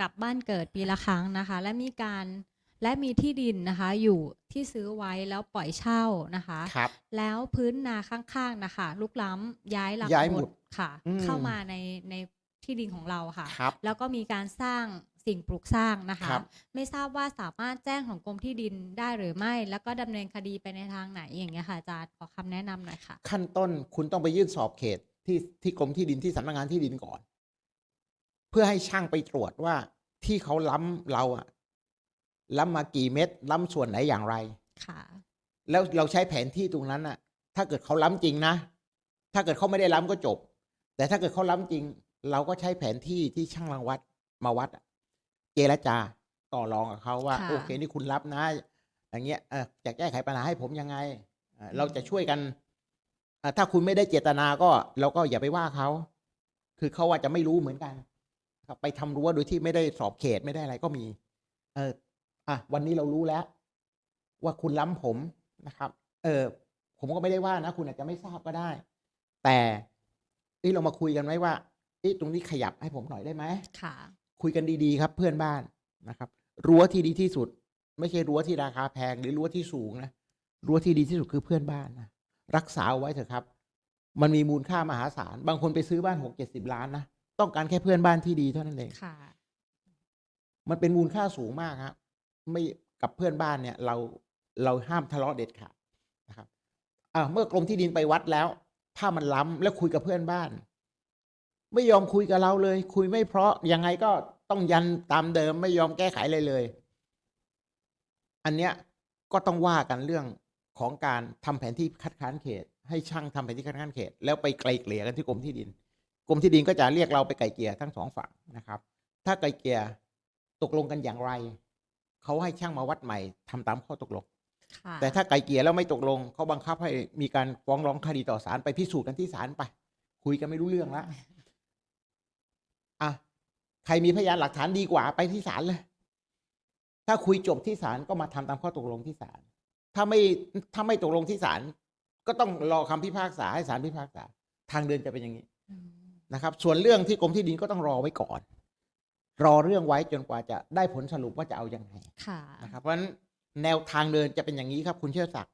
กลับบ้านเกิดปีละครั้งนะคะ และมีการและมีที่ดินนะคะ อยู่ที่ซื้อไว้แล้วปล่อยเช่านะคะ ครับ แล้วพื้นนาข้างๆนะคะลุกล้ำย้ายหลักย้ายหหมุมุดดค่ะ อืม เข้ามาในในที่ดินของเราค่ะ ครับ แล้วก็มีการสร้างสิ่งปลูกสร้างนะคะ ครับ ไม่ทราบว่าสามารถแจ้งของกรมที่ดินได้หรือไม่ แล้วก็ดำเนินคดีไปในทางไหนอย่างเงี้ยค่ะอาจารย์ขอคำแนะนำหน่อยค่ะ ขั้นต้นคุณต้องไปยื่นสอบเขตที่ที่กรมที่ดินที่สำนักงานที่ดินก่อนเพื่อให้ช่างไปตรวจว่าที่เขาล้ำเราอะล้ำมากี่เม็ดล้ำส่วนไหนอย่างไรค่ะ แล้วเราใช้แผนที่ตรงนั้นอะถ้าเกิดเขาล้ำจริงนะ ถ้าเกิดเขาไม่ได้ล้ำก็จบ แต่ถ้าเกิดเขาล้ำจริง เราก็ใช้แผนที่ที่ช่างรังวัดมาวัดอะเจรจาต่อรองกับเขาว่าค่ะโอเคนี่คุณรับนะ อย่างเงี้ยเออจะแก้ไขปัญหาให้ผมยังไงเอ่อเราจะช่วยกันอะถ้าคุณไม่ได้เจตนาก็ เราก็อย่าไปว่าเขา คือเขาว่าจะไม่รู้เหมือนกันครับ ไปทำรั้วโดยที่ไม่ได้สอบเขตไม่ได้อะไรก็มี เอออะวันนี้เรารู้แล้ว ว่าคุณล้ำผมนะครับ เออผมก็ไม่ได้ว่านะ คุณอาจจะไม่ทราบก็ได้ แต่เอ้ยเรามาคุยกันไหมว่าเอ้ยตรงนี้ขยับให้ผมหน่อยได้ไหมค่ะ คุยกันดีๆครับ เพื่อนบ้านนะครับ รั้วที่ดีที่สุด ไม่ใช่รั้วที่ราคาแพงหรือรั้วที่สูงนะรั้วที่ดีที่สุดคือเพื่อนบ้านนะรักษาเอาไว้เถอะครับ มันมีมูลค่ามหาศาล บางคนไปซื้อบ้านหกเจ็ดสิบล้านนะ ต้องการแค่เพื่อนบ้านที่ดีเท่านั้นเองค่ะมันเป็นมูลค่าสูงมากครับไม่กับเพื่อนบ้านเนี่ยเราเราห้ามทะเลาะเด็ดขาดนะครับอ่าเมื่อกรมที่ดินไปวัดแล้ว ถ้ามันล้ำแล้วคุยกับเพื่อนบ้าน ไม่ยอมคุยกับเราเลย คุยไม่เพราะยังไงก็ต้องยันตามเดิมไม่ยอมแก้ไขเลยเลย อันเนี้ยก็ต้องว่ากันเรื่องของการทำแผนที่คัดค้านเขต ให้ช่างทำแผนที่คัดค้านเขต แล้วไปไกลเกลี่ยกันที่กรมที่ดิน กรมที่ดินก็จะเรียกเราไปไกลเกลี่ยทั้งสองฝั่งนะครับ ถ้าไกลเกลี่ยตกลงกันอย่างไร เขาให้ช่างมาวัดใหม่ทำตามข้อตกลงค่ะแต่ถ้าไกลเกลี่ยแล้วไม่ตกลงเขาบังคับให้มีการฟ้องร้องคดีต่อศาลไปพิสูจน์กันที่ศาลไป คุยกันไม่รู้เรื่องละอะใครมีพยานหลักฐานดีกว่าไปที่ศาลเลย ถ้าคุยจบที่ศาลก็มาทำตามข้อตกลงที่ศาลถ้าไม่ถ้าไม่ตกลงที่ศาลก็ต้องรอคำพิพากษาให้ศาลพิพากษา ทางเดินจะเป็นอย่างนี้อืม นะครับ ส่วนเรื่องที่กรมที่ดินก็ต้องรอไว้ก่อน รอเรื่องไว้จนกว่าจะได้ผลสรุปว่าจะเอาอยัางไงค่ะนะครับเพราะฉะนั้นแนวทางเดินจะเป็นอย่างนี้ครับ คุณเชื่อศักดิ์